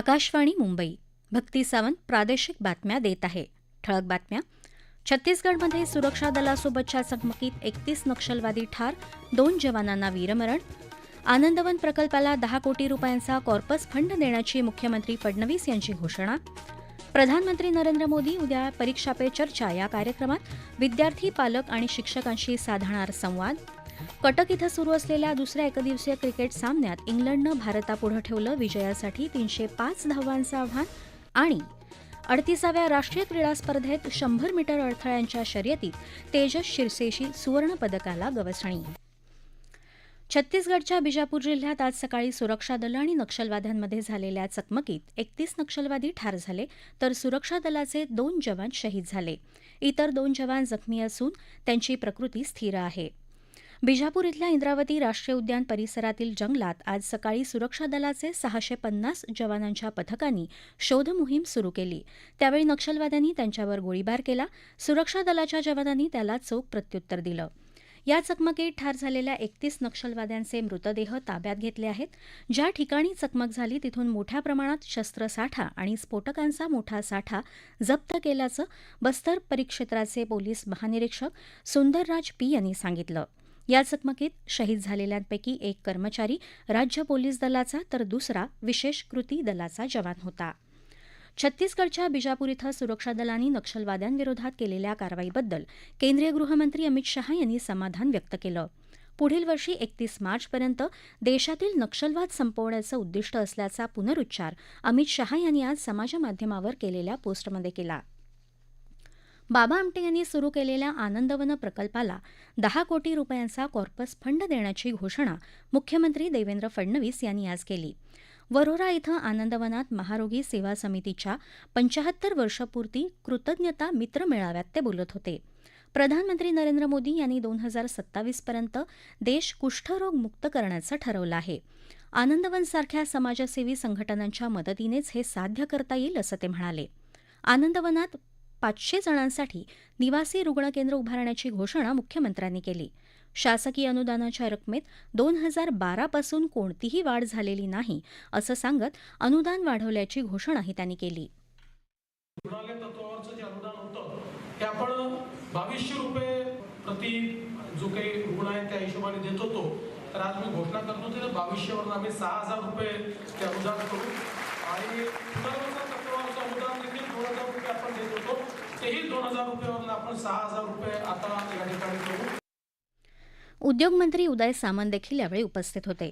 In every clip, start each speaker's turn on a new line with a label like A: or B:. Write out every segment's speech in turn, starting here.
A: आकाशवाणी मुंबई भक्ती सावंत प्रादेशिक बातम्या देत आहे ठळक बातम्या छत्तीसगडमध्ये सुरक्षा दलासोबतच्या चकमकीत एकतीस नक्षलवादी ठार दोन जवानांना वीरमरण आनंदवन प्रकल्पाला दहा कोटी रुपयांचा कॉर्पस फंड देण्याची मुख्यमंत्री फडणवीस यांची घोषणा प्रधानमंत्री नरेंद्र मोदी उद्या परीक्षा पे चर्चा या कार्यक्रमात विद्यार्थी पालक आणि शिक्षकांशी साधणार संवाद कटक इथं सुरू असलेल्या दुसऱ्या एकदिवसीय क्रिकेट सामन्यात इंग्लंडनं भारतापुढं ठेवलं विजयासाठी तीनशे पाच धावांचं आव्हान आणि अडतीसाव्या राष्ट्रीय क्रीडा स्पर्धेत शंभर मीटर अडथळ्यांच्या शर्यतीत तेजस शिरसेशी सुवर्णपदकाला गवसणी छत्तीसगडच्या बिजापूर जिल्ह्यात आज सकाळी सुरक्षा दलं आणि नक्षलवाद्यांमध्ये झालेल्या चकमकीत एकतीस नक्षलवादी ठार झाले तर सुरक्षा दलाचे दोन जवान शहीद झाले इतर दोन जवान जखमी असून त्यांची प्रकृती स्थिर आहे बिजापूर इथल्या इंद्रावती राष्ट्रीय उद्यान परिसरातील जंगलात आज सकाळी सुरक्षा दलाचे सहाशे पन्नास जवानांच्या पथकांनी शोध मोहीम सुरू केली त्यावेळी नक्षलवाद्यांनी त्यांच्यावर गोळीबार केला सुरक्षा दलाच्या जवानांनी त्याला चोख प्रत्युत्तर दिलं या चकमकीत ठार झालेल्या एकतीस नक्षलवाद्यांचे मृतदेह ताब्यात घेतले आहेत ज्या ठिकाणी चकमक झाली तिथून मोठ्या प्रमाणात शस्त्रसाठा आणि स्फोटकांचा मोठा साठा जप्त केल्याचं बस्तर परिक्षेत्राचे पोलीस महानिरीक्षक सुंदरराज पी यांनी सांगितलं या चकमकीत शहीद झालेल्यांपैकी एक कर्मचारी राज्य पोलीस दलाचा तर दुसरा विशेष कृती दलाचा जवान होता छत्तीसगडच्या बिजापूर इथं सुरक्षा दलांनी नक्षलवाद्यांविरोधात केलेल्या कारवाईबद्दल केंद्रीय गृहमंत्री अमित शहा यांनी समाधान व्यक्त केलं पुढील वर्षी एकतीस मार्चपर्यंत देशातील नक्षलवाद संपवण्याचं उद्दिष्ट असल्याचा पुनरुच्चार अमित शहा यांनी आज समाजमाध्यमावर केलेल्या पोस्टमध्ये केला बाबा आमटे यांनी सुरू केलेल्या आनंदवन प्रकल्पाला दहा कोटी रुपयांचा कॉर्पस फंड देण्याची घोषणा मुख्यमंत्री देवेंद्र फडणवीस यांनी आज केली वरोरा इथं आनंदवनात महारोगी सेवा समितीच्या पंचाहत्तर वर्षपूर्ती कृतज्ञता मित्र मेळाव्यात ते बोलत होते प्रधानमंत्री नरेंद्र मोदी यांनी दोन हजार सत्तावीसपर्यंत देश कुष्ठरोग मुक्त करण्याचं ठरवलं आहे आनंदवन सारख्या समाजसेवी संघटनांच्या मदतीनेच हे साध्य करता येईल असं ते म्हणाले आनंदवनात पाचशे जणांसाठी निवासी रुग्ण केंद्र उभारण्याची घोषणा मुख्यमंत्र्यांनी केली शासकीय अनुदानाच्या रकमेत दोन हजार बारापासून कोणतीही वाढ झालेली नाही असं सांगत अनुदान वाढवल्याची घोषणाही त्यांनी केली रुग्णालय तत्वावरचं जे अनुदान होतं ते आपण बावीसशे रुपये प्रति जो काही रुग्ण आहे त्या हिशोबाने देत होतो तर आज मी घोषणा करतो की तर वरून आम्ही सहा हजार रुपये ते अनुदान करू आणि पुनर्वसन तेही दोन रुपये आता या ठिकाणी करू उद्योगमंत्री उदय सामंत देखील यावेळी उपस्थित होते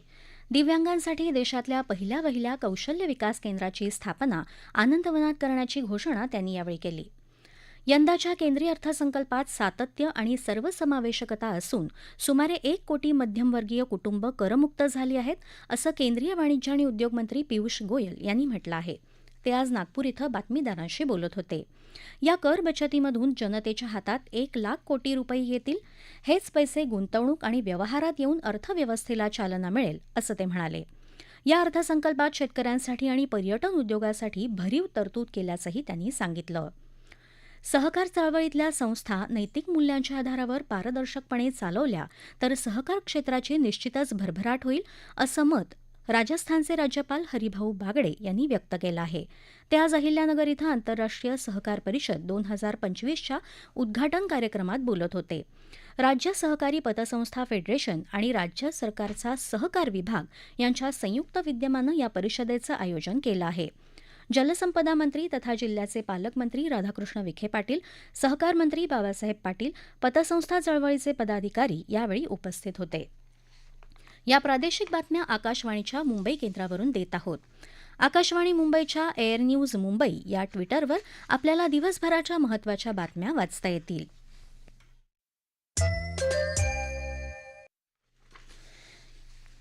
A: दिव्यांगांसाठी देशातल्या पहिल्या वहिल्या कौशल्य विकास केंद्राची स्थापना आनंदवनात करण्याची घोषणा त्यांनी यावेळी केली यंदाच्या केंद्रीय अर्थसंकल्पात सातत्य आणि सर्वसमावेशकता असून सुमारे एक कोटी मध्यमवर्गीय कुटुंब करमुक्त झाली आहेत असं केंद्रीय वाणिज्य आणि उद्योगमंत्री पियुष गोयल यांनी म्हटलं आहे ते आज नागपूर इथं बातमीदारांशी बोलत होते या कर बचतीमधून जनतेच्या हातात एक लाख कोटी रुपये येतील हेच पैसे गुंतवणूक आणि व्यवहारात येऊन अर्थव्यवस्थेला चालना मिळेल असं ते म्हणाले या अर्थसंकल्पात शेतकऱ्यांसाठी आणि पर्यटन उद्योगासाठी भरीव तरतूद केल्याचंही त्यांनी सांगितलं सहकार चळवळीतल्या संस्था नैतिक मूल्यांच्या आधारावर पारदर्शकपणे चालवल्या तर सहकार क्षेत्राची निश्चितच भरभराट होईल असं मत राजस्थानचे राज्यपाल हरिभाऊ बागडे यांनी व्यक्त केला आहे ते आज अहिल्यानगर इथं आंतरराष्ट्रीय सहकार परिषद दोन हजार पंचवीसच्या उद्घाटन कार्यक्रमात बोलत होते राज्य सहकारी पतसंस्था फेडरेशन आणि राज्य सरकारचा सहकार विभाग यांच्या संयुक्त विद्यमानं या परिषदेचं आयोजन केलं आहे जलसंपदा मंत्री तथा जिल्ह्याचे पालकमंत्री राधाकृष्ण विखे पाटील सहकार मंत्री बाबासाहेब पाटील पतसंस्था चळवळीचे पदाधिकारी यावेळी उपस्थित होते या प्रादेशिक बातम्या आकाशवाणीच्या मुंबई केंद्रावरून देत आहोत आकाशवाणी मुंबईच्या एअर न्यूज मुंबई या ट्विटरवर आपल्याला दिवसभराच्या महत्वाच्या बातम्या वाचता येतील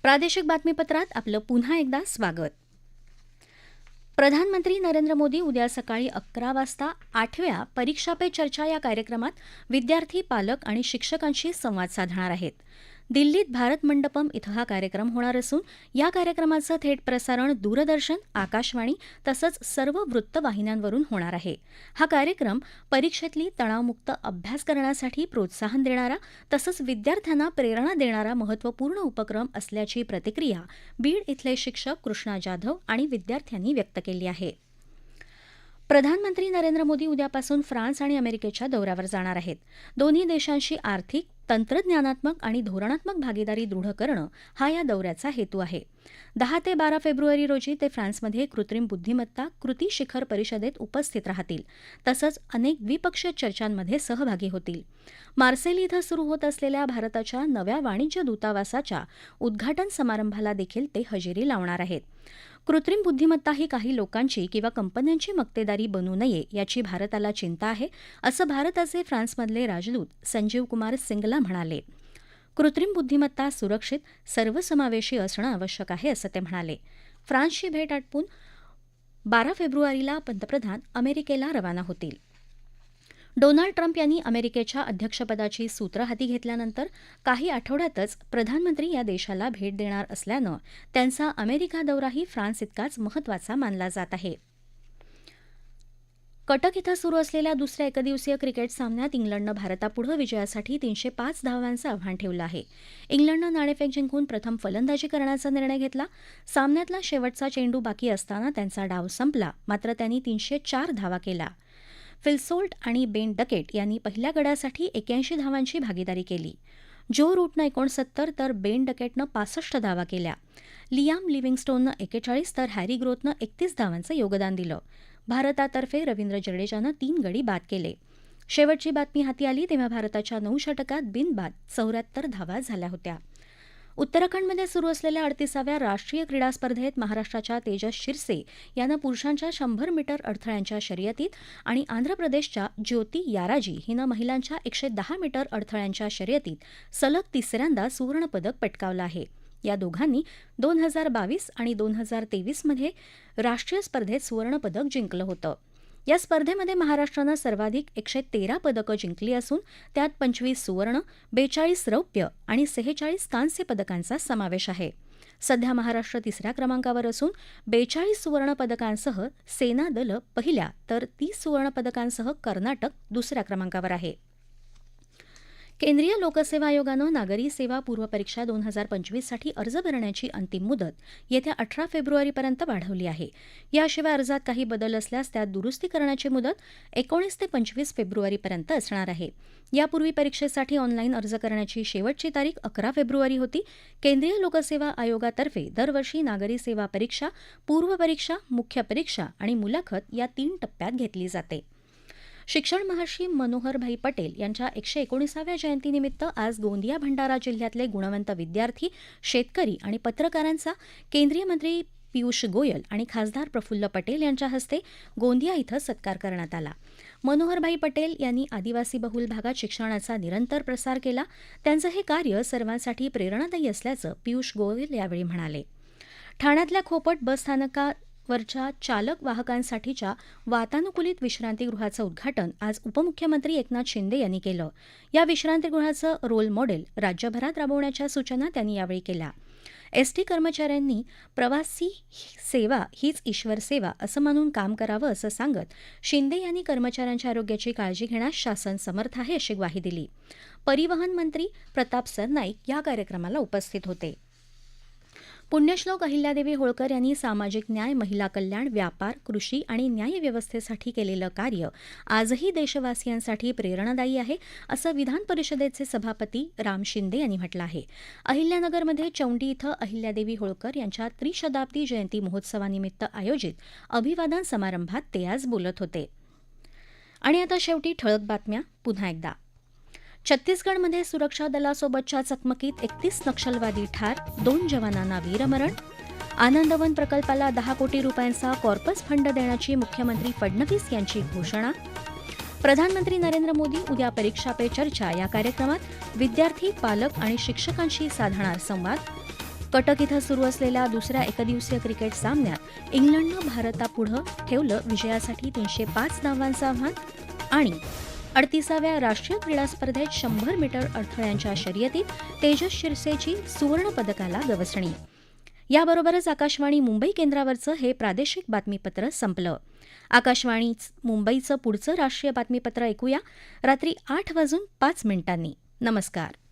A: प्रादेशिक बातमीपत्रात आपलं पुन्हा एकदा स्वागत प्रधानमंत्री नरेंद्र मोदी उद्या सकाळी अकरा वाजता आठव्या परीक्षा पे चर्चा या कार्यक्रमात विद्यार्थी पालक आणि शिक्षकांशी संवाद साधणार आहेत दिल्लीत भारत मंडपम इथं हा कार्यक्रम होणार असून या कार्यक्रमाचं थेट प्रसारण दूरदर्शन आकाशवाणी तसंच सर्व वृत्तवाहिन्यांवरून होणार आहे हा कार्यक्रम परीक्षेतली तणावमुक्त अभ्यास करण्यासाठी प्रोत्साहन देणारा तसंच विद्यार्थ्यांना प्रेरणा देणारा महत्त्वपूर्ण उपक्रम असल्याची प्रतिक्रिया बीड इथले शिक्षक कृष्णा जाधव आणि विद्यार्थ्यांनी व्यक्त केली आहे प्रधानमंत्री नरेंद्र मोदी उद्यापासून फ्रान्स आणि अमेरिकेच्या दौऱ्यावर जाणार आहेत दोन्ही देशांशी आर्थिक तंत्रज्ञानात्मक आणि धोरणात्मक भागीदारी दृढ करणं हा या दौऱ्याचा हेतू आहे दहा ते बारा फेब्रुवारी रोजी ते फ्रान्समध्ये कृत्रिम बुद्धिमत्ता कृती शिखर परिषदेत उपस्थित राहतील तसंच अनेक द्विपक्षीय चर्चांमध्ये सहभागी होतील मार्सेल इथं सुरू होत असलेल्या भारताच्या नव्या वाणिज्य दूतावासाच्या उद्घाटन समारंभाला देखील ते हजेरी लावणार आहेत कृत्रिम बुद्धिमत्ता ही काही लोकांची किंवा कंपन्यांची मक्तेदारी बनू नये याची भारताला चिंता आहे असं भारताचे फ्रान्समधले राजदूत संजीव कुमार सिंगला म्हणाले कृत्रिम बुद्धिमत्ता सुरक्षित सर्वसमावेशी असणं आवश्यक आहे असं ते म्हणाले फ्रान्सची भेट आटपून बारा फेब्रुवारीला पंतप्रधान अमेरिकेला रवाना होतील डोनाल्ड ट्रम्प यांनी अमेरिकेच्या अध्यक्षपदाची सूत्र हाती घेतल्यानंतर काही आठवड्यातच प्रधानमंत्री या देशाला भेट देणार असल्यानं त्यांचा अमेरिका दौराही फ्रान्स इतकाच महत्त्वाचा मानला जात आहे कटक इथं सुरू असलेल्या दुसऱ्या एकदिवसीय क्रिकेट सामन्यात इंग्लंडनं भारतापुढं विजयासाठी तीनशे पाच धावांचं आव्हान ठेवलं आहे इंग्लंडनं नाणेफेक जिंकून प्रथम फलंदाजी करण्याचा निर्णय घेतला सामन्यातला शेवटचा चेंडू बाकी असताना त्यांचा डाव संपला मात्र त्यांनी तीनशे चार धावा केला फिल्सोल्ट आणि बेन डकेट यांनी पहिल्या गडासाठी एक्याऐंशी धावांची भागीदारी केली जो रूटनं एकोणसत्तर तर बेन डकेटनं पासष्ट धावा केल्या लियाम लिव्हिंगस्टोननं एकेचाळीस तर हॅरी ग्रोथनं एकतीस धावांचं योगदान दिलं भारतातर्फे रवींद्र जडेजानं तीन गडी बाद केले शेवटची बातमी हाती आली तेव्हा भारताच्या नऊ षटकात बिनबाद चौऱ्याहत्तर धावा झाल्या होत्या उत्तराखंडमध्ये सुरू असलेल्या अडतीसाव्या राष्ट्रीय क्रीडा स्पर्धेत महाराष्ट्राच्या तेजस शिरसे यानं पुरुषांच्या शंभर मीटर अडथळ्यांच्या शर्यतीत आणि आंध्र प्रदेशच्या ज्योती याराजी हिनं महिलांच्या एकशे दहा मीटर अडथळ्यांच्या शर्यतीत सलग तिसऱ्यांदा सुवर्णपदक पटकावलं आहे या दोघांनी दोन हजार बावीस आणि दोन हजार तेवीसमध्ये राष्ट्रीय स्पर्धेत सुवर्णपदक जिंकलं होतं या स्पर्धेमध्ये महाराष्ट्रानं सर्वाधिक एकशे तेरा पदकं जिंकली असून त्यात पंचवीस सुवर्ण बेचाळीस रौप्य आणि सेहेचाळीस कांस्य पदकांचा समावेश आहे सध्या महाराष्ट्र तिसऱ्या क्रमांकावर असून बेचाळीस सुवर्ण पदकांसह सेना दल पहिल्या तर तीस सुवर्ण पदकांसह कर्नाटक दुसऱ्या क्रमांकावर आहे केंद्रीय लोकसेवा आयोगानं नागरी सेवा पूर्वपरीक्षा दोन हजार पंचवीससाठी अर्ज भरण्याची अंतिम मुदत येत्या अठरा फेब्रुवारीपर्यंत वाढवली आहे याशिवाय अर्जात काही बदल असल्यास त्यात दुरुस्ती करण्याची मुदत एकोणीस ते पंचवीस फेब्रुवारीपर्यंत असणार आहे यापूर्वी परीक्षेसाठी ऑनलाईन अर्ज करण्याची शेवटची तारीख अकरा फेब्रुवारी होती केंद्रीय लोकसेवा आयोगातर्फे दरवर्षी नागरी सेवा परीक्षा पूर्वपरीक्षा मुख्य परीक्षा आणि मुलाखत या तीन टप्प्यात घेतली जाते शिक्षण महर्षी मनोहरभाई पटेल यांच्या एकशे एकोणीसाव्या जयंतीनिमित्त आज गोंदिया भंडारा जिल्ह्यातले गुणवंत विद्यार्थी शेतकरी आणि पत्रकारांचा केंद्रीय मंत्री पियुष गोयल आणि खासदार प्रफुल्ल पटेल यांच्या हस्ते गोंदिया इथं सत्कार करण्यात आला मनोहरभाई पटेल यांनी आदिवासी बहुल भागात शिक्षणाचा निरंतर प्रसार केला त्यांचं हे कार्य सर्वांसाठी प्रेरणादायी असल्याचं पियुष गोयल यावेळी म्हणाले ठाण्यातल्या खोपट बसस्थानकात वरच्या चालक वाहकांसाठीच्या वातानुकूलित विश्रांतीगृहाचं उद्घाटन आज उपमुख्यमंत्री एकनाथ शिंदे यांनी केलं या विश्रांतीगृहाचं रोल मॉडेल राज्यभरात राबवण्याच्या सूचना त्यांनी यावेळी केल्या एसटी कर्मचाऱ्यांनी प्रवासी सेवा हीच ईश्वर सेवा असं मानून काम करावं असं सांगत शिंदे यांनी कर्मचाऱ्यांच्या आरोग्याची काळजी घेण्यास शासन समर्थ आहे अशी ग्वाही दिली परिवहन मंत्री प्रताप सरनाईक या कार्यक्रमाला उपस्थित होते पुण्यश्लोक अहिल्यादेवी होळकर यांनी सामाजिक न्याय महिला कल्याण व्यापार कृषी आणि न्यायव्यवस्थेसाठी केलेलं कार्य आजही देशवासियांसाठी प्रेरणादायी आहे असं विधान परिषदेचे सभापती राम शिंदे यांनी म्हटलं आहे अहिल्यानगरमध्ये चौंडी इथं अहिल्यादेवी होळकर यांच्या त्रिशताब्दी जयंती महोत्सवानिमित्त आयोजित अभिवादन समारंभात ते आज बोलत होते आणि आता शेवटी ठळक बातम्या पुन्हा एकदा छत्तीसगडमध्ये सुरक्षा दलासोबतच्या चकमकीत एकतीस नक्षलवादी ठार दोन जवानांना वीरमरण आनंदवन प्रकल्पाला दहा कोटी रुपयांचा कॉर्पस फंड देण्याची मुख्यमंत्री फडणवीस यांची घोषणा प्रधानमंत्री नरेंद्र मोदी उद्या परीक्षा पे चर्चा या कार्यक्रमात विद्यार्थी पालक आणि शिक्षकांशी साधणार संवाद कटक इथं सुरू असलेल्या दुसऱ्या एकदिवसीय क्रिकेट सामन्यात इंग्लंडनं भारतापुढं ठेवलं विजयासाठी तीनशे पाच धावांचं आव्हान आणि अडतीसाव्या राष्ट्रीय क्रीडा स्पर्धेत शंभर मीटर अडथळ्यांच्या शर्यतीत तेजस शिरसेची सुवर्ण पदकाला गवसणी याबरोबरच आकाशवाणी मुंबई केंद्रावरचं हे प्रादेशिक बातमीपत्र संपलं आकाशवाणी मुंबईचं पुढचं राष्ट्रीय बातमीपत्र ऐकूया रात्री आठ वाजून पाच मिनिटांनी नमस्कार